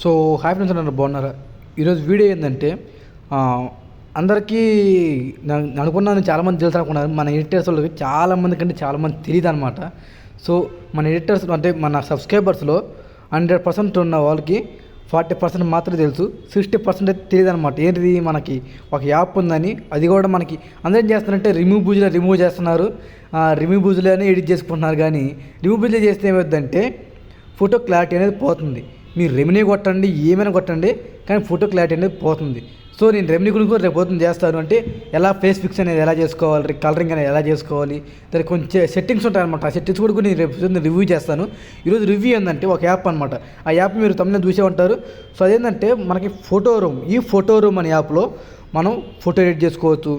So hi friends నన్ను బాగున్నారా? ఈరోజు వీడియో ఏంటంటే అందరికీ నేను నేను అనుకున్నాను చాలామంది తెలుసు అనుకున్నారు. మన ఎడిటర్స్ వాళ్ళకి చాలామంది కంటే చాలామంది తెలియదు అనమాట సో మన ఎడిటర్స్ అంటే మన సబ్స్క్రైబర్స్లో హండ్రెడ్ పర్సెంట్ ఉన్న వాళ్ళకి ఫార్టీ పర్సెంట్ మాత్రమే తెలుసు. సిక్స్టీ పర్సెంట్ అయితే తెలియదు అనమాట ఏంటిది? మనకి ఒక యాప్ ఉందని అది కూడా మనకి అందరూ ఏం చేస్తున్నారంటే రిమూవ్ బూజులో రిమూవ్ చేస్తున్నారు. రిమూవ్ బూజులోనే ఎడిట్ చేసుకుంటున్నారు. కానీ రిమూవ్ బూజులో చేస్తే ఏమవుతుందంటే ఫోటో క్లారిటీ అనేది పోతుంది. మీరు రెమినీ కొట్టండి ఏమైనా కొట్టండి కానీ ఫోటో క్లారిటీ అనేది పోతుంది. సో నేను రెమినీ గురించి కూడా రేపు పొద్దున్న చేస్తాను అంటే ఎలా ఫేస్ ఫిక్స్ అనేది ఎలా చేసుకోవాలి కలరింగ్ అనేది ఎలా చేసుకోవాలి దానికి కొంచెం సెట్టింగ్స్ ఉంటాయి అనమాట ఆ సెట్టింగ్స్ కూడా నేను రేపు రివ్యూ చేస్తాను. ఈరోజు రివ్యూ ఏంటంటే ఒక యాప్ అనమాట ఆ యాప్ మీరు తమిళ చూసే ఉంటారు. సో అదేంటంటే మనకి ఫోటో రూమ్ ఈ ఫోటో రూమ్ అనే యాప్లో మనం ఫోటో ఎడిట్ చేసుకోవచ్చు.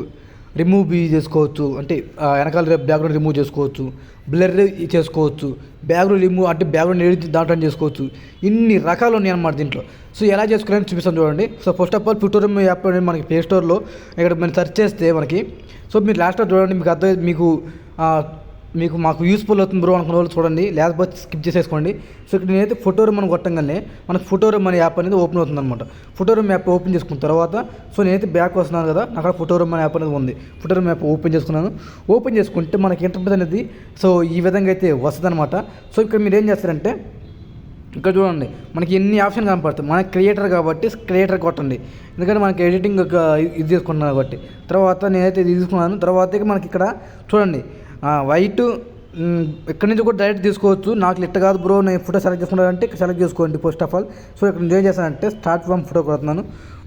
రిమూవ్ బీ చేసుకోవచ్చు. అంటే వెనకాల బ్యాక్గ్రౌండ్ రిమూవ్ చేసుకోవచ్చు. బ్లర్ చేసుకోవచ్చు. బ్యాక్గ్రౌండ్ రిమూవ్ అంటే బ్యాక్గ్రౌండ్ ఎడిట్ దాంట్లో చేసుకోవచ్చు. ఇన్ని రకాలు ఉన్నాయి అన్నమాట దీంట్లో. సో ఎలా చేసుకోవాలని చూపిస్తాను చూడండి. So first of all Twitter app అనేది మనకి ప్లే స్టోర్లో ఇక్కడ మనం సెర్చ్ చేస్తే మనకి సో మీరు లాస్ట్లో చూడండి మీకు అర్థం మీకు మీకు మాకు యూస్ఫుల్ అవుతుంది బ్రో అనుకున్న వాళ్ళు చూడండి. లేకపోతే స్కిప్ చేసేసుకోండి. సో ఇక్కడ నేనైతే ఫోటో రూమ్ అని కొట్టంగానే మనకు ఫోటో రూమ్ అనే యాప్ అనేది ఓపెన్ అవుతుంది అనమాట ఫోటో రూమ్ యాప్ ఓపెన్ చేసుకున్న తర్వాత సో నేనైతే బ్యాక్ వస్తున్నాను కదా నాకు అక్కడ ఫోటో రూమ్ అనే యాప్ అనేది ఉంది. ఫోటో రూమ్ యాప్ ఓపెన్ చేసుకున్నాను. ఓపెన్ చేసుకుంటే మనకి ఇంటర్నెట్ అనేది సో ఈ విధంగా అయితే వస్తుంది అనమాట సో ఇక్కడ మీరు ఏం చేస్తారంటే ఇక్కడ చూడండి మనకి ఎన్ని ఆప్షన్ కనపడతాయి. మన క్రియేటర్ కాబట్టి క్రియేటర్ కొట్టండి. ఎందుకంటే మనకి ఎడిటింగ్ ఒక ఇది తీసుకున్నాను కాబట్టి. తర్వాత నేనైతే ఇది తీసుకున్నాను. తర్వాత మనకి ఇక్కడ చూడండి వైట్ ఎక్కడి నుంచి కూడా డైరెక్ట్ తీసుకోవచ్చు. నాకు ఇట్ట కాదు బ్రో నేను ఫోటో సెలెక్ట్ చేసుకున్నానంటే సెలెక్ట్ చేసుకోండి ఫస్ట్ ఆఫ్ ఆల్. సో ఇక్కడ నేను ఏం చేస్తానంటే స్టార్ట్ ఫ్రమ్ ఫోటో కొడుతున్నాను.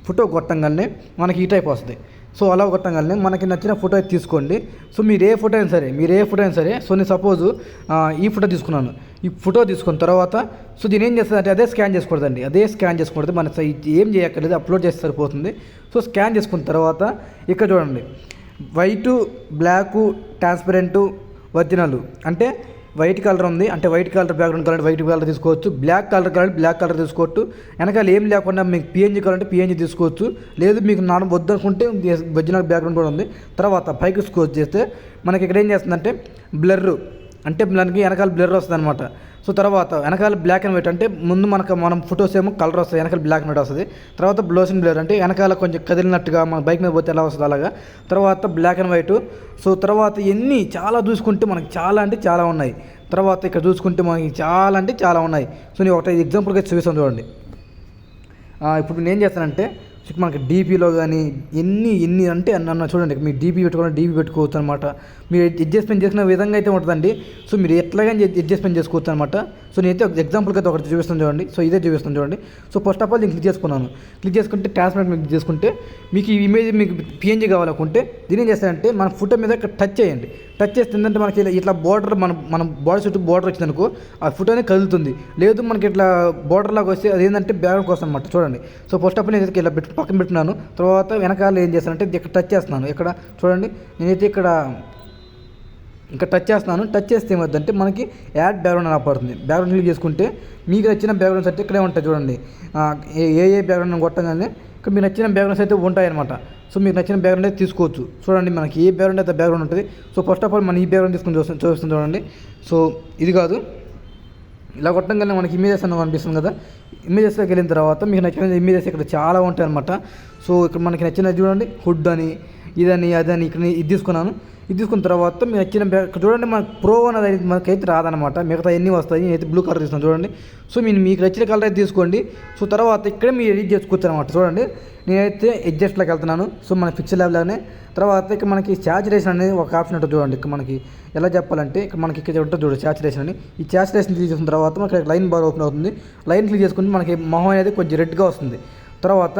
ఫోటో కొట్టంగానే మనకి ఈ టైప్ వస్తుంది. సో అలా కొట్టంగానే మనకి నచ్చిన ఫోటో అయితే తీసుకోండి. సో మీరు ఏ ఫోటో అయినా సరే మీరు ఏ ఫోటో అయినా సరే సో నేను సపోజ్ ఈ ఫోటో తీసుకున్నాను. ఈ ఫోటో తీసుకున్న తర్వాత సో దీని ఏం చేస్తుంది అంటే అదే స్కాన్ చేసుకోకూడదండి. అదే స్కాన్ చేసుకుంటే మన ఏం చేయక్కర్లేదు అప్లోడ్ చేస్తే సరిపోతుంది. సో స్కాన్ చేసుకున్న తర్వాత ఇక్కడ చూడండి. వైటు బ్లాకు ట్రాన్స్పరెంటు వర్జినలు అంటే వైట్ కలర్ ఉంది. అంటే white colour background colour white colour తీసుకోవచ్చు. Black colour colour black colour తీసుకోవచ్చు. వెనకాల ఏం లేకుండా మీకు పిఎన్జీ కలర్ అంటే పిఎన్జీ తీసుకోవచ్చు. లేదు మీకు నాన్న వద్దనుకుంటే ఒరిజినల్ బ్యాక్గ్రౌండ్ కూడా ఉంది. తర్వాత పైకి స్కోచ్ చేస్తే మనకి ఇక్కడ ఏం చేస్తుందంటే బ్లర్ అంటే మనకి వెనకాల బ్లర్ వస్తుంది అనమాట సో తర్వాత వెనకాల బ్లాక్ అండ్ వైట్ అంటే ముందు మనకు మనం ఫొటోస్ ఏమో కలర్ వస్తుంది వెనకాల బ్లాక్ అండ్ వైట్ వస్తుంది. తర్వాత బ్లోసింగ్ బ్లర్ అంటే వెనకాల కొంచెం కదిలినట్టుగా మన బైక్ మీద పోతే ఎలా వస్తుంది అలాగా. తర్వాత బ్లాక్ అండ్ వైట్ సో తర్వాత ఎన్ని చాలా చూసుకుంటే మనకి చాలా అంటే చాలా ఉన్నాయి. తర్వాత ఇక్కడ చూసుకుంటే మనకి చాలా అంటే చాలా ఉన్నాయి. సో నేను ఒకటి ఎగ్జాంపుల్గా చూపిస్తాను చూడండి. ఇప్పుడు నేను ఏం చేస్తానంటే మనకి డీపీలో కానీ ఎన్ని ఎన్ని అంటే నన్ను చూడండి మీరు డీపీ పెట్టుకోవాలి డీపీ పెట్టుకోవచ్చు అనమాట మీరు అడ్జస్ట్మెంట్ చేసిన విధంగా అయితే ఉంటుందండి. సో మీరు ఎట్లాగైనా అడ్జస్ట్మెంట్ చేసుకోవచ్చు అనమాట సో నేనైతే ఒక ఎగ్జాంపుల్కి అయితే ఒకటి చూపిస్తాను చూడండి. సో ఇదే చూపిస్తాను చూడండి. సో ఫస్ట్ ఆఫ్ ఆల్ నేను క్లిక్ చేసుకున్నాను. క్లిక్ చేసుకుంటే ట్రాన్స్మెంట్ మీకు చేసుకుంటే మీకు ఈ ఇమేజ్ మీకు పిఎన్జీ కావాలనుకుంటే దీని ఏం చేస్తారంటే మన ఫోటో మీద టచ్ చేయండి. టచ్ చేస్తే ఏంటంటే మనకి ఇట్లా బార్డర్ మన మన బాడీ చుట్టూ బార్డర్ వచ్చిందనుకో ఆ ఫోటోనే కదులుతుంది. లేదు మనకి ఇట్లా బార్డర్ లాగా వస్తే అది ఏంటంటే బ్యాక్గ్రౌండ్ కోసం అనమాట చూడండి. సో ఫస్ట్ ఆఫ్ ఆల్ నేను ఇలా జస్ట్ పక్కన పెట్టినాను. తర్వాత వెనకాల ఏం చేస్తానంటే ఇక్కడ టచ్ చేస్తున్నాను. ఇక్కడ చూడండి నేనైతే ఇక్కడ ఇంకా టచ్ చేస్తున్నాను. టచ్ చేస్తే ఏమవుతుందంటే మనకి యాడ్ బ్యాక్గ్రౌండ్ అని పడుతుంది బ్యాక్గ్రౌండ్ క్లిక్ చేసుకుంటే మీకు నచ్చిన బ్యాక్గ్రౌండ్స్ అయితే ఇక్కడే ఉంటాయి చూడండి. ఏ ఏ ఏ బ్యాక్గ్రౌండ్ కొట్టగానే ఇక్కడ మీకు నచ్చిన బ్యాక్గ్రౌండ్స్ అయితే ఉంటాయన్నమాట. సో మీకు నచ్చిన బ్యాక్గ్రౌండ్ అయితే తీసుకోవచ్చు. చూడండి మనకి ఏ బ్యాక్గ్రౌండ్ అయితే బ్యాక్గ్రౌండ్ ఉంటుంది. సో ఫస్ట్ ఆఫ్ ఆల్ మనం ఈ బ్యాక్గ్రౌండ్ తీసుకుని చూస్తాం చూపిస్తాం చూడండి. సో ఇది కాదు. ఇలా కొట్టంగానే మనకి ఇమేజెస్ అని కనిపిస్తుంది కదా. ఇమేజెస్లోకి వెళ్ళిన తర్వాత మీకు నచ్చిన ఇమేజెస్ ఇక్కడ చాలా ఉంటాయి అనమాట సో ఇక్కడ మనకి నచ్చినది చూడండి. హుడ్ అని ఇదని అదని ఇక్కడ ఇది తీసుకున్నాను. ఇది తీసుకున్న తర్వాత మీరు నచ్చిన చూడండి మన ప్రో అనేది మనకైతే రాదనమాట మిగతా ఎన్ని వస్తాయి నేనైతే బ్లూ కలర్ తీసుకున్నాను చూడండి. సో మీరు మీకు నచ్చిన కలర్ అయితే తీసుకోండి. సో తర్వాత ఇక్కడే మీరు ఎడిట్ చేసుకోవచ్చు అనమాట చూడండి. నేనైతే అడ్జస్ట్లోకి వెళ్తున్నాను. సో మన ఫిక్స్ ల్యాబ్లోనే తర్వాత ఇక్కడ మనకి సాచురేషన్ అనేది ఒక ఆప్షన్ ఉంటుంది చూడండి. ఇక్కడ మనకి ఎలా చెప్పాలంటే ఇక్కడ మనకి ఇక్కడ ఉంటుంది చూడండి సాచురేషన్ అని. ఈ సాచురేషన్ క్లిక్ చేసిన తర్వాత మనకి లైన్ బార్ ఓపెన్ అవుతుంది. లైన్ క్లిక్ చేసుకుంటే మనకి మొహం అనేది కొంచెం రెడ్గా వస్తుంది. తర్వాత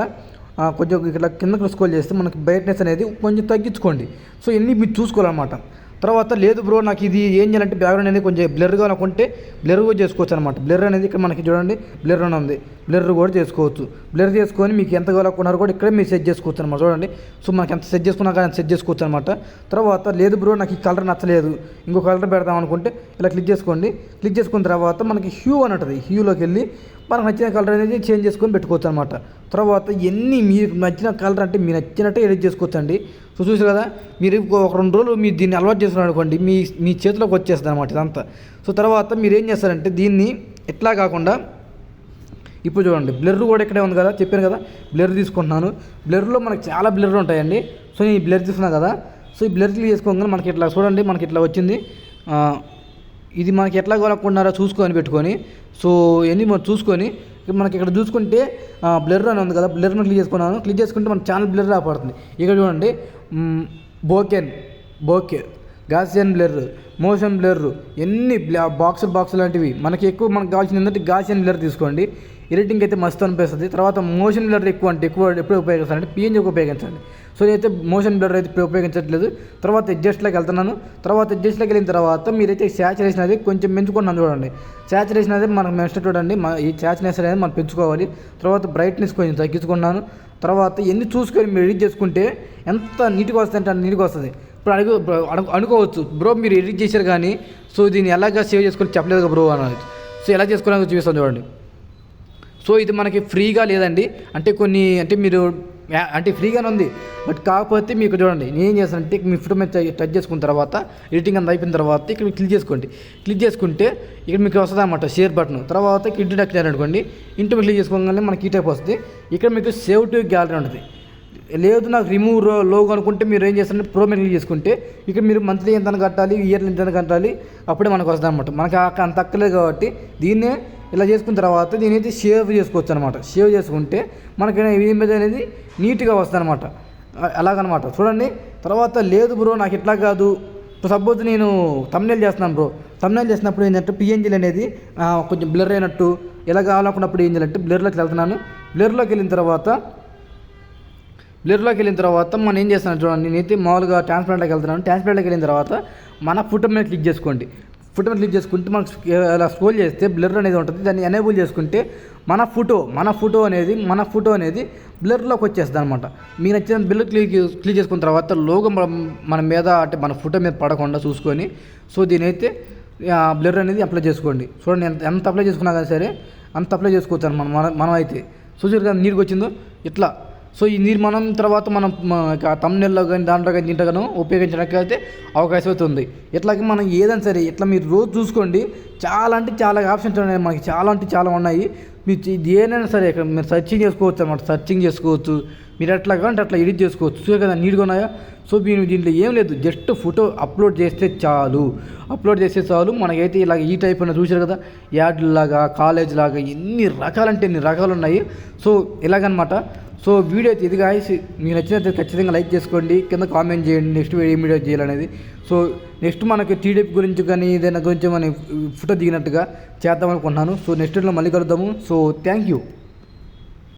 కొంచెం ఇట్లా కిందకు స్క్రోల్ చేస్తే మనకి బ్రైట్నెస్ అనేది కొంచెం తగ్గించుకోండి. సో ఇన్ని మీరు చూసుకోవాలన్నమాట. తర్వాత లేదు బ్రో నాకు ఇది ఏం చేయాలంటే బ్యాక్గ్రౌండ్ అనేది కొంచెం బ్లర్గా అనుకుంటే బ్లర్ కూడా చేసుకోవచ్చు అనమాట బ్లర్ అనేది ఇక్కడ మనకి చూడండి బ్లర్ అని ఉంది. బ్లర్ కూడా చేసుకోవచ్చు. బ్లర్ చేసుకొని మీకు ఎంత కావాలనుకున్నారు కూడా ఇక్కడే మీరు సెట్ చేసుకోవచ్చు అనమాట చూడండి. సో మనకి ఎంత సెట్ చేసుకున్నా కానీ సెట్ చేసుకోవచ్చు అనమాట తర్వాత లేదు బ్రో నాకు ఈ కలర్ నచ్చలేదు. ఇంకో కలర్ పెడదాం అనుకుంటే ఇలా క్లిక్ చేసుకోండి. క్లిక్ చేసుకున్న తర్వాత మనకి హ్యూ అని ఉంటుంది. హ్యూలోకి వెళ్ళి మనకు నచ్చిన కలర్ అనేది చేంజ్ చేసుకొని పెట్టుకోవచ్చు అనమాట తర్వాత ఎన్ని మీకు నచ్చిన కలర్ అంటే మీ నచ్చినట్టే ఎడిట్ చేసుకోవచ్చు అండి ఇప్పుడు చూసారు కదా మీరు ఒక రెండు రోజులు మీరు దీన్ని అలవాటు చేసుకున్నారు అనుకోండి మీ మీ చేతిలోకి వచ్చేస్తుంది అనమాట ఇదంతా. సో తర్వాత మీరు ఏం చేస్తారంటే దీన్ని ఎట్లా కాకుండా ఇప్పుడు చూడండి బ్లర్ కూడా ఇక్కడే ఉంది కదా చెప్పాను కదా బ్లర్ తీసుకుంటున్నాను. బ్లర్లో మనకి చాలా బ్లర్ ఉంటాయండి. సో నేను ఈ బ్లర్ తీసుకున్నాను కదా సో ఈ బ్లర్ క్లిక్ చేసుకోగానే మనకి ఇట్లా చూడండి మనకి ఇట్లా వచ్చింది. ఇది మనకి ఎట్లా కొనుక్కున్నారో చూసుకొని పెట్టుకొని సో ఇవన్నీ మనం చూసుకొని మనకి ఇక్కడ చూసుకుంటే బ్లర్ అని ఉంది కదా బ్లర్ను క్లిక్ చేసుకున్నాను. క్లిక్ చేసుకుంటే మన ఛానల్ బ్లర్ పడుతుంది. ఇక్కడ చూడండి బోకెన్ bokeh Gaussian blur motion blur ఎన్ని బాక్స్ బాక్స్ లాంటివి. మనకి ఎక్కువ మనకు కావాల్సింది ఏంటంటే గాసియన్ బ్లర్ తీసుకోండి. ఎడిటింగ్ అయితే మస్తు అనిపిస్తుంది. తర్వాత మోషన్ బ్లర్ ఎక్కువ అంటే ఎక్కువ ఎప్పుడు ఉపయోగిస్తానంటే పిఎన్జీకి ఉపయోగించండి. సో నేనైతే మోషన్ బ్లర్ అయితే ఇప్పుడు ఉపయోగించట్లేదు. తర్వాత అడ్జస్ట్లోకి వెళ్తున్నాను. తర్వాత అడ్జస్ట్లోకి వెళ్ళిన తర్వాత మీరైతే శాచురేషన్ అది కొంచెం పెంచుకున్నాను చూడండి. శాచురేషన్ అనేది మనకు నెక్స్ట్ చూడండి. మన ఈ శాచురేషన్ అనేది మనం పెంచుకోవాలి. తర్వాత బ్రైట్నెస్ కొంచెం తగ్గించుకున్నాను. తర్వాత ఎన్ని చూసుకొని మీరు ఎడిట్ చేసుకుంటే ఎంత నీట్గా వస్తుంది అంటే నీట్గా వస్తుంది. ఇప్పుడు అడుగు అడుగు అనుకోవచ్చు. బ్రో మీరు ఎడిట్ చేశారు కానీ సో దీన్ని ఎలాగా సేవ్ చేసుకొని చెప్పలేదు బ్రో అని సో ఎలా చేసుకోవాలని చూపిస్తాను చూడండి. సో ఇది మనకి ఫ్రీగా లేదండి. అంటే కొన్ని అంటే మీరు అంటే ఫ్రీగానే ఉంది. బట్ కాకపోతే మీకు చూడండి నేను ఏం చేస్తానంటే మీ ఫోటో మీద టచ్ చేసుకున్న తర్వాత ఎడిటింగ్ అంత అయిపోయిన తర్వాత ఇక్కడ క్లిక్ చేసుకోండి. క్లిక్ చేసుకుంటే ఇక్కడ మీకు వస్తుంది అనమాట షేర్ బటన్. తర్వాత ఇంటి డక్ అనుకోండి. ఇంటి క్లిక్ చేసుకోగానే మనకి ఈ టైప్ వస్తుంది. ఇక్కడ మీకు సేవ్ టు గ్యాలరీ ఉంటుంది. లేదు నాకు రిమూవ్ లోగో అనుకుంటే మీరు ఏం చేస్తారంటే ప్రో మీద క్లిక్ చేసుకుంటే ఇక్కడ మీరు మంత్లీ ఎంత కట్టాలి ఇయర్లీ ఎంత కట్టాలి అప్పుడే మనకు వస్తుంది అనమాట మనకి అంత అక్కర్లేదు కాబట్టి దీన్నే ఇలా చేసుకున్న తర్వాత దీని అయితే సేవ్ చేసుకోవచ్చు అనమాట సేవ్ చేసుకుంటే మనకి ఇమేజ్ అనేది నీట్గా వస్తుంది అనమాట అలాగనమాట చూడండి తర్వాత లేదు బ్రో నాకు ఇట్లా కాదు. సపోజ్ నేను తమ్నేల్ చేస్తున్నాను బ్రో. తమ్నేల్ చేసినప్పుడు ఏంటంటే పిఎన్జీలు అనేది కొంచెం బ్లర్ అయినట్టు ఎలా కావాలనుకున్నప్పుడు ఏం చేయాలంటే బ్లర్లోకి వెళ్తున్నాను. బ్లర్లోకి వెళ్ళిన తర్వాత బ్లర్లోకి వెళ్ళిన తర్వాత మనం ఏం చేస్తున్నాను చూడండి నేనైతే మామూలుగా ట్రాన్స్పరెంట్లోకి వెళ్తున్నాను. ట్రాన్స్పరెంట్లోకి వెళ్ళిన తర్వాత మన ఫోటో మీద క్లిక్ చేసుకోండి. ఫోటో క్లిక్ చేసుకుంటే మనం అలా స్క్రోల్ చేస్తే బ్లర్ అనేది ఉంటుంది. దాన్ని ఎనేబుల్ చేసుకుంటే మన ఫోటో మన ఫోటో అనేది మన ఫోటో అనేది బ్లర్లోకి వచ్చేస్తుంది అనమాట మీకు నచ్చిన బ్లర్ క్లిక్ క్లిక్ చేసుకున్న తర్వాత లోగో మన మీద అంటే మన ఫోటో మీద పడకుండా చూసుకొని సో దీనైతే బ్లర్ అనేది అప్లై చేసుకోండి. చూడండి ఎంత ఎంత అప్లై చేసుకున్నా కానీ సరే అంత అప్లై చేసుకోవచ్చు అనమాట మనం మనం అయితే చూసారు కదా నీరుకి వచ్చిందో? ఇట్లా. సో ఈ నిర్మాణం మనం తర్వాత మనం తమ్నెల్లో కానీ దాంట్లో కానీ దీంట్లో కానీ ఉపయోగించడానికి అయితే అవకాశం అయితే ఉంది. ఇట్లాగే మనం ఏదైనా సరే ఇట్లా మీరు రోజు చూసుకోండి చాలా అంటే చాలా ఆప్షన్స్ ఉన్నాయి మనకి చాలా అంటే చాలా ఉన్నాయి. మీరు ఇది ఏదైనా సరే ఇక్కడ మీరు సర్చింగ్ చేసుకోవచ్చు అనమాట సర్చింగ్ చేసుకోవచ్చు. మీరు ఎట్లా కావాలంటే అట్లా ఎడిట్ చేసుకోవచ్చు. చూసే కదా నీట్గా ఉన్నాయా? సో మీరు దీంట్లో ఏం లేదు జస్ట్ ఫోటో అప్లోడ్ చేస్తే చాలు. అప్లోడ్ చేస్తే చాలు మనకైతే ఇలాగ ఈ టైప్ ఉన్న చూసారు కదా యాడ్లాగా కాలేజ్ లాగా ఎన్ని రకాలంటే ఎన్ని రకాలు ఉన్నాయి. సో ఇలాగనమాట. సో వీడియో అయితే ఇది గాయస్ మీకు నచ్చినట్లయితే ఖచ్చితంగా లైక్ చేసుకోండి. కింద కామెంట్ చేయండి. నెక్స్ట్ వీడియో వీడియో చేయాలనేది. సో నెక్స్ట్ మనకి టీడీపీ గురించి కానీ ఏదైనా గురించి మన ఫోటో దిగినట్టుగా చేద్దాం అనుకుంటున్నాను. సో నెక్స్ట్ వీడియోలో మళ్ళీ కలుద్దాము. So thank you